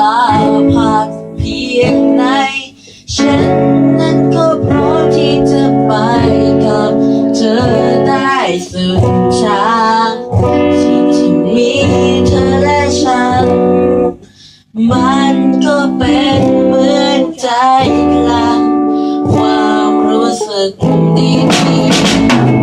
ลาผ่านเพียงไหน ฉันนั้นก็พร้อมที่จะไปกับเธอได้สุดทางสิ่งที่มีเธอและฉัน มันก็เป็นเหมือนใจกลางความรู้สึกดีๆ